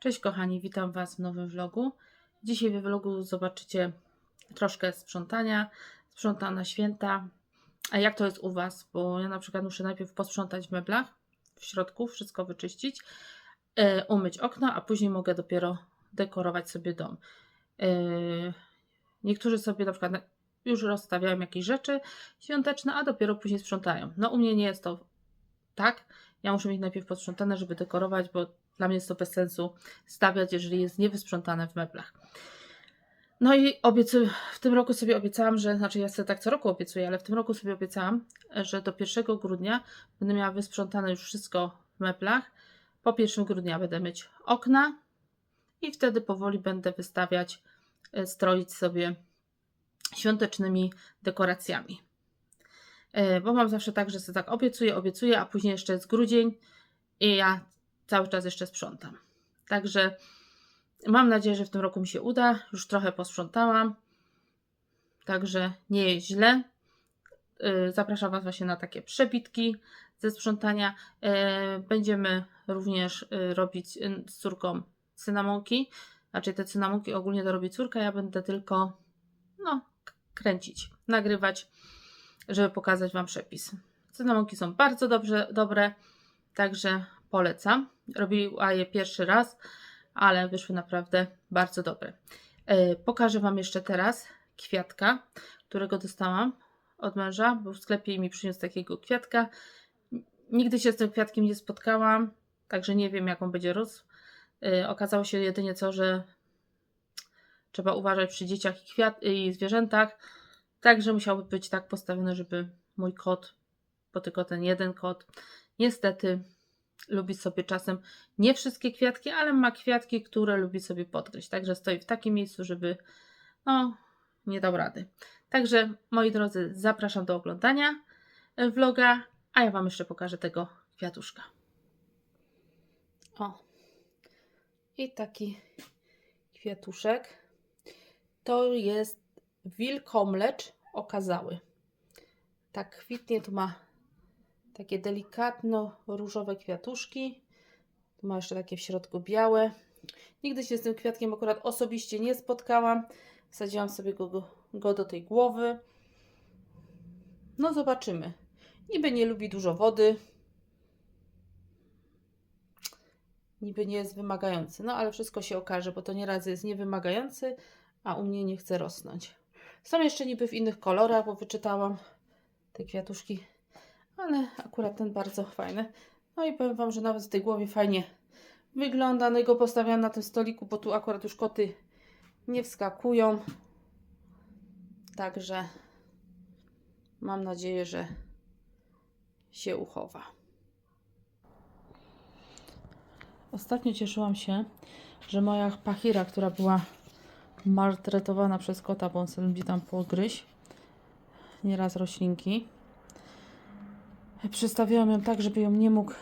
Cześć kochani, witam Was w nowym vlogu. Dzisiaj we vlogu zobaczycie troszkę sprzątania, sprzątam na święta. A jak to jest u Was? Bo ja na przykład muszę najpierw posprzątać w meblach, w środku, wszystko wyczyścić, e, umyć okna, a później mogę dopiero dekorować sobie dom. E, niektórzy sobie na przykład już rozstawiają jakieś rzeczy świąteczne, a dopiero później sprzątają. No u mnie nie jest to tak. Ja muszę mieć najpierw posprzątane, żeby dekorować, bo dla mnie jest to bez sensu stawiać, jeżeli jest niewysprzątane w meblach. No i obiecuję, w tym roku sobie obiecałam, że, znaczy ja sobie tak co roku obiecuję, ale w tym roku sobie obiecałam, że do 1 grudnia będę miała wysprzątane już wszystko w meblach. Po 1 grudnia będę mieć okna i wtedy powoli będę wystawiać, e, stroić sobie świątecznymi dekoracjami. E, Bo mam zawsze tak, że sobie tak obiecuję, obiecuję, a później jeszcze jest grudzień i ja cały czas jeszcze sprzątam. Także mam nadzieję, że w tym roku mi się uda. Już trochę posprzątałam. Także nie jest źle. Yy, Zapraszam Was właśnie na takie przebitki ze sprzątania. Yy, Będziemy również yy, robić z córką cynamonki. Znaczy te cynamonki ogólnie to robi córka, ja będę tylko no, kręcić, nagrywać, żeby pokazać Wam przepis. Cynamonki są bardzo dobrze, dobre, także polecam. Robiła je pierwszy raz, ale wyszły naprawdę bardzo dobre. E, Pokażę Wam jeszcze teraz kwiatka, którego dostałam od męża. Był w sklepie mi przyniósł takiego kwiatka. Nigdy się z tym kwiatkiem nie spotkałam, także nie wiem, jak on będzie rósł. E, Okazało się jedynie co, że trzeba uważać przy dzieciach i, kwiat- i zwierzętach. Także musiałby być tak postawione, żeby mój kot, bo tylko ten jeden kot, niestety lubi sobie czasem nie wszystkie kwiatki, ale ma kwiatki, które lubi sobie podgryźć. Także stoi w takim miejscu, żeby no, nie dał rady. Także moi drodzy, zapraszam do oglądania e, vloga, a ja Wam jeszcze pokażę tego kwiatuszka. O, i taki kwiatuszek. To jest wilkomlecz okazały. Tak kwitnie, tu ma takie delikatno różowe kwiatuszki. Tu ma jeszcze takie w środku białe. Nigdy się z tym kwiatkiem akurat osobiście nie spotkałam. Wsadziłam sobie go, go do tej głowy. No zobaczymy. Niby nie lubi dużo wody. Niby nie jest wymagający. No ale wszystko się okaże, bo to nieraz jest niewymagający, a u mnie nie chce rosnąć. Są jeszcze niby w innych kolorach, bo wyczytałam te kwiatuszki ale akurat ten bardzo fajny. No i powiem Wam, że nawet w tej głowie fajnie wygląda. No i go postawiam na tym stoliku, bo tu akurat już koty nie wskakują. Także mam nadzieję, że się uchowa. Ostatnio cieszyłam się, że moja pachira, która była maltretowana przez kota, bo on sobie lubi tam pogryźć nieraz roślinki, Przestawiłam ją tak, żeby ją nie mógł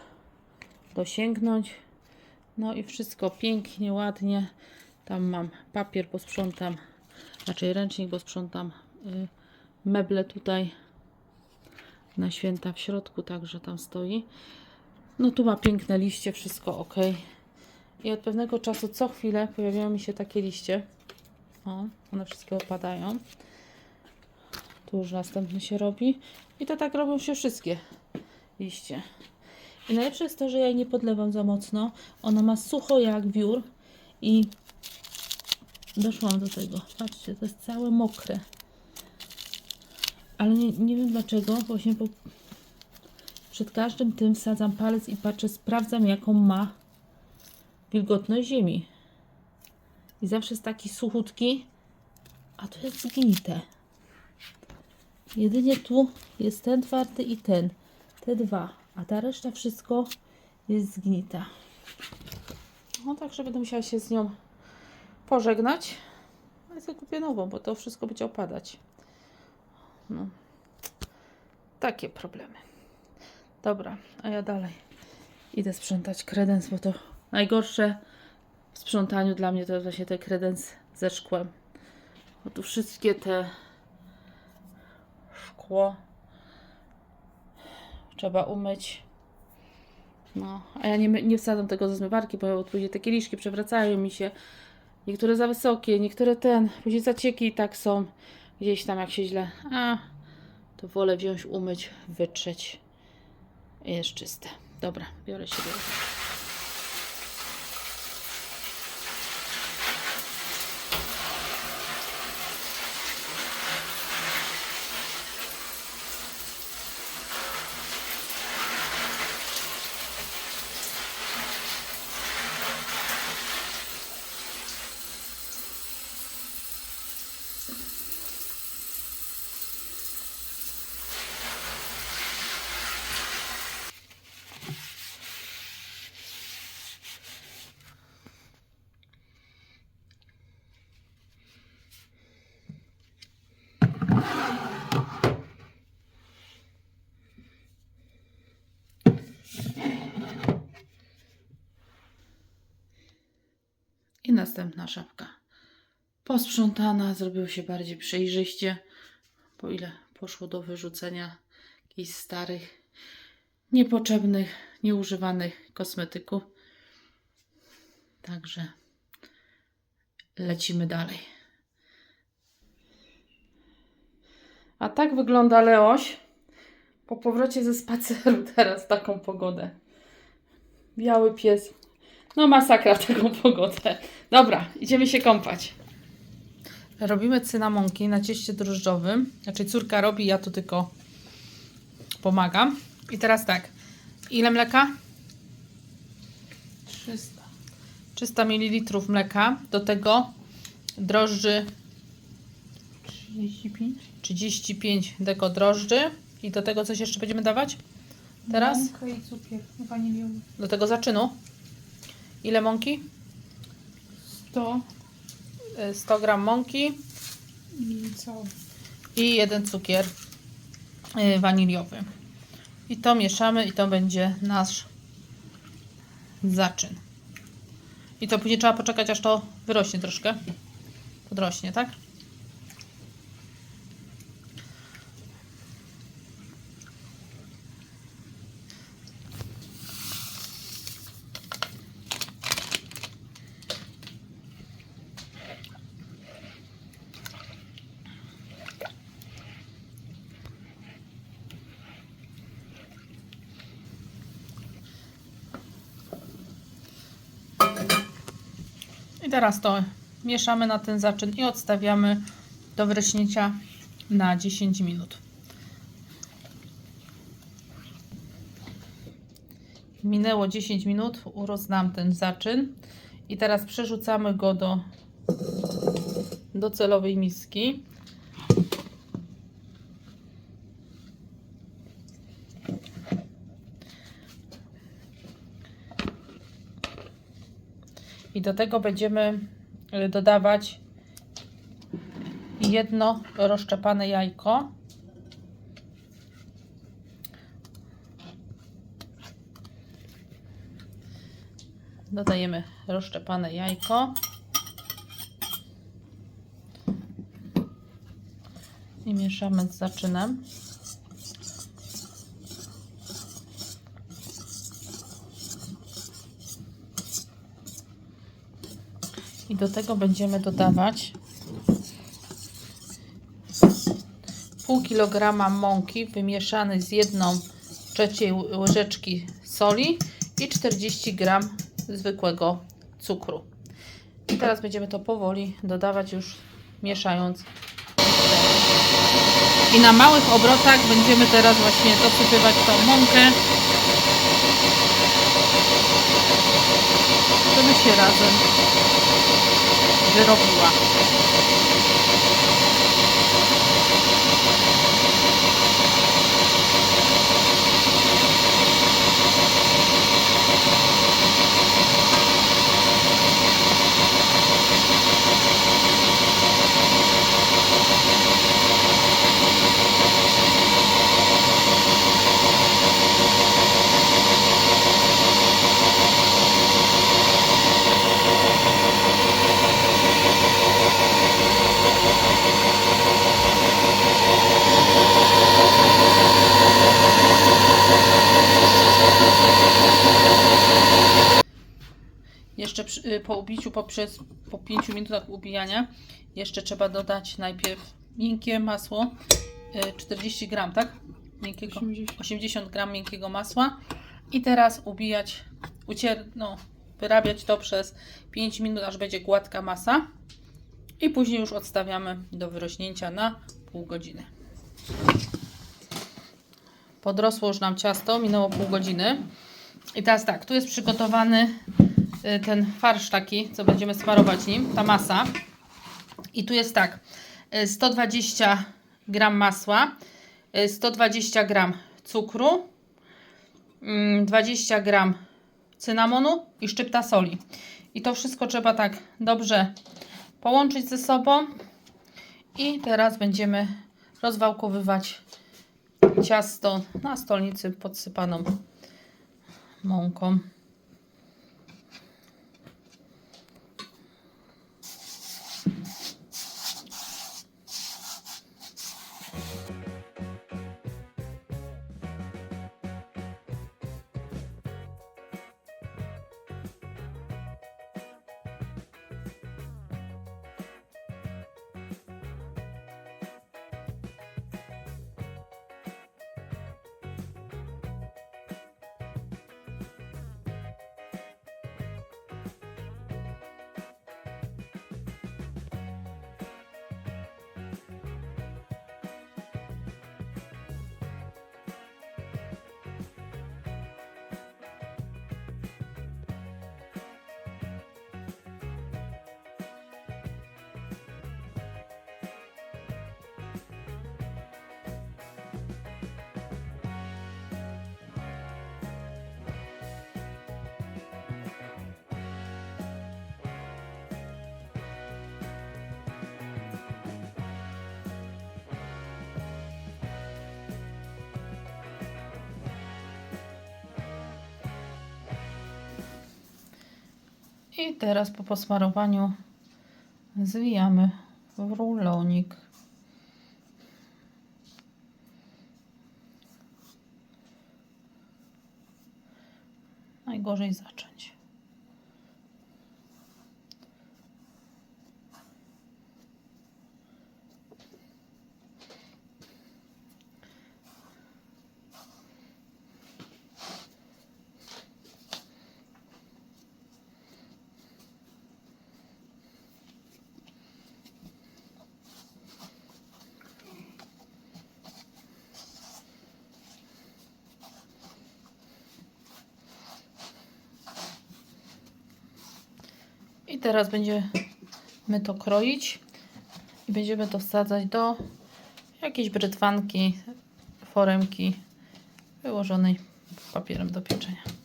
dosięgnąć. No i wszystko pięknie, ładnie. Tam mam papier, bo sprzątam, raczej ręcznik, bo sprzątam y, meble tutaj na święta w środku, także tam stoi. No tu ma piękne liście, wszystko ok. I od pewnego czasu co chwilę pojawiają mi się takie liście. O, one wszystkie opadają. Tu już następny się robi. I to tak robią się wszystkie liście. I najlepsze jest to, że ja jej nie podlewam za mocno. Ona ma sucho jak wiór i doszłam do tego. Patrzcie, to jest całe mokre. Ale nie, nie wiem dlaczego, właśnie po, przed każdym tym wsadzam palec i patrzę, sprawdzam jaką ma wilgotność ziemi. I zawsze jest taki suchutki, a to jest zgnite. Jedynie tu jest ten twardy i ten. Te dwa. A ta reszta wszystko jest zgnita. No także będę musiała się z nią pożegnać. No i sobie kupię nową, bo to wszystko będzie opadać. No. Takie problemy. Dobra, a ja dalej idę sprzątać kredens, bo to najgorsze w sprzątaniu dla mnie to jest właśnie ten kredens ze szkłem. Bo tu wszystkie te szkło trzeba umyć. No, a ja nie, nie wsadzam tego do zmywarki, bo później te kieliszki przewracają mi się. Niektóre za wysokie, niektóre ten. Później zacieki i tak są. Gdzieś tam jak się źle. A, to wolę wziąć, umyć, wytrzeć. I jest czyste. Dobra, biorę się do następna szafka. Posprzątana, zrobiło się bardziej przejrzyście, po ile poszło do wyrzucenia jakichś starych, niepotrzebnych, nieużywanych kosmetyków. Także lecimy dalej. A tak wygląda Leoś po powrocie ze spaceru teraz taką pogodę. Biały pies. No masakra w taką pogodę. Dobra, idziemy się kąpać. Robimy cynamonki na cieście drożdżowym. Znaczy córka robi, ja tu tylko pomagam. I teraz tak. Ile mleka? 300. 300 ml mleka. Do tego drożdży 35. 35 deko drożdży. I do tego coś jeszcze będziemy dawać? Teraz? Mąka i cukier waniliowy. Do tego zaczynu. Ile mąki? 100 Y, 100 gram mąki i cały. i jeden cukier y, waniliowy. I to mieszamy i to będzie nasz zaczyn. I to później trzeba poczekać aż to wyrośnie troszkę. Podrośnie, tak? I teraz to mieszamy na ten zaczyn i odstawiamy do wrośnięcia na 10 minut. Minęło 10 minut, urósł nam ten zaczyn i teraz przerzucamy go do docelowej miski. I do tego będziemy y, dodawać jedno rozszczepane jajko. Dodajemy rozszczepane jajko. I mieszamy z zaczynem. I do tego będziemy dodawać pół kilograma mąki wymieszanej z jedną trzeciej łyżeczki soli i 40 gram zwykłego cukru. I teraz będziemy to powoli dodawać już mieszając. I na małych obrotach będziemy teraz właśnie dosypywać tą mąkę, żeby się razem 16分は。Jeszcze przy, y, po ubiciu, poprzez, po 5 minutach ubijania, jeszcze trzeba dodać najpierw miękkie masło, y, 40 gram, tak? Miękkiego, 80. 80 gram miękkiego masła. I teraz ubijać, ucier, no, wyrabiać to przez 5 minut, aż będzie gładka masa i później już odstawiamy do wyrośnięcia na pół godziny. Podrosło już nam ciasto, minęło pół godziny. I teraz tak, tu jest przygotowany y, ten farsz taki, co będziemy smarować nim, ta masa. I tu jest tak, y, 120 gram masła, y, 120 gram cukru, mm, 20 gram cynamonu i szczypta soli. I to wszystko trzeba tak dobrze połączyć ze sobą. I teraz będziemy rozwałkowywać ciasto na stolnicy podsypaną mąką. I teraz po posmarowaniu zwijamy w rulonik. Najgorzej zacząć. I teraz będziemy to kroić i będziemy to wsadzać do jakiejś brytwanki, foremki wyłożonej papierem do pieczenia.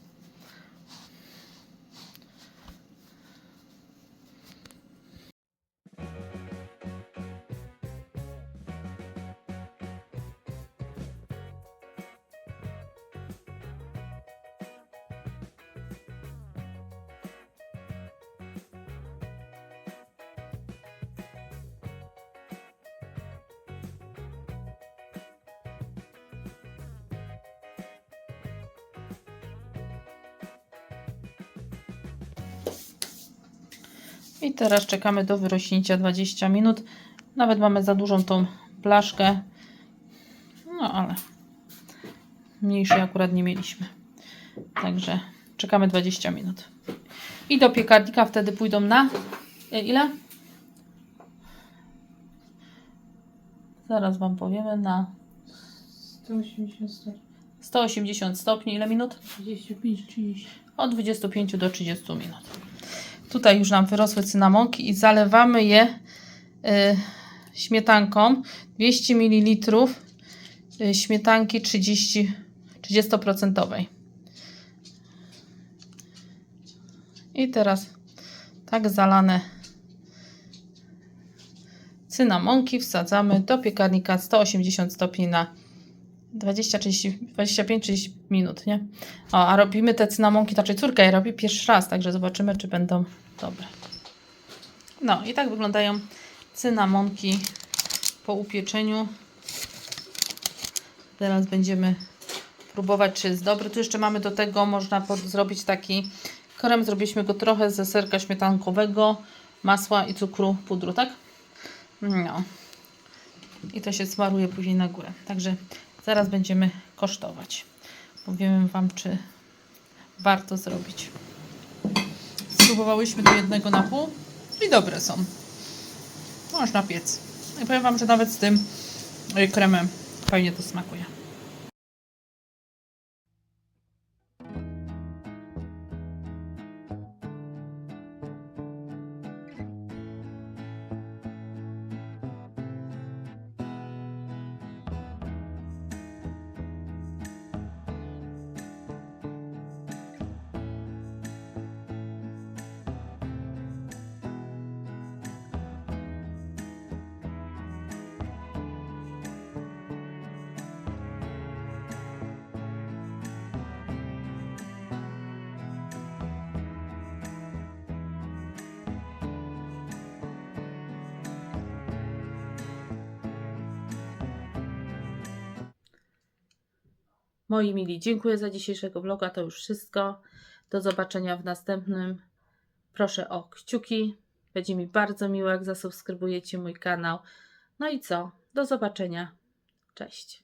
I teraz czekamy do wyrośnięcia 20 minut. Nawet mamy za dużą tą blaszkę. No ale mniejszej akurat nie mieliśmy. Także czekamy 20 minut. I do piekarnika wtedy pójdą na e, ile? Zaraz Wam powiemy na 180 stopni. 180 stopni. Ile minut? 25, 30. Od 25 do 30 minut. Tutaj już nam wyrosły cynamonki i zalewamy je y, śmietanką. 200 ml y, śmietanki 30, 30%. I teraz tak zalane cynamonki wsadzamy do piekarnika 180 stopni na 25-30 minut, nie? O, a robimy te cynamonki, znaczy córka je robi pierwszy raz, także zobaczymy, czy będą dobre. No i tak wyglądają cynamonki po upieczeniu. Teraz będziemy próbować, czy jest dobry. Tu jeszcze mamy do tego, można zrobić taki krem. Zrobiliśmy go trochę ze serka śmietankowego, masła i cukru, pudru, tak? No. I to się smaruje później na górę. Także zaraz będziemy kosztować. Powiemy Wam, czy warto zrobić. Spróbowałyśmy do jednego na pół i dobre są. Można piec. I powiem Wam, że nawet z tym y, kremem fajnie to smakuje. Moi mili, dziękuję za dzisiejszego vloga. To już wszystko. Do zobaczenia w następnym. Proszę o kciuki. Będzie mi bardzo miło, jak zasubskrybujecie mój kanał. No i co? Do zobaczenia. Cześć.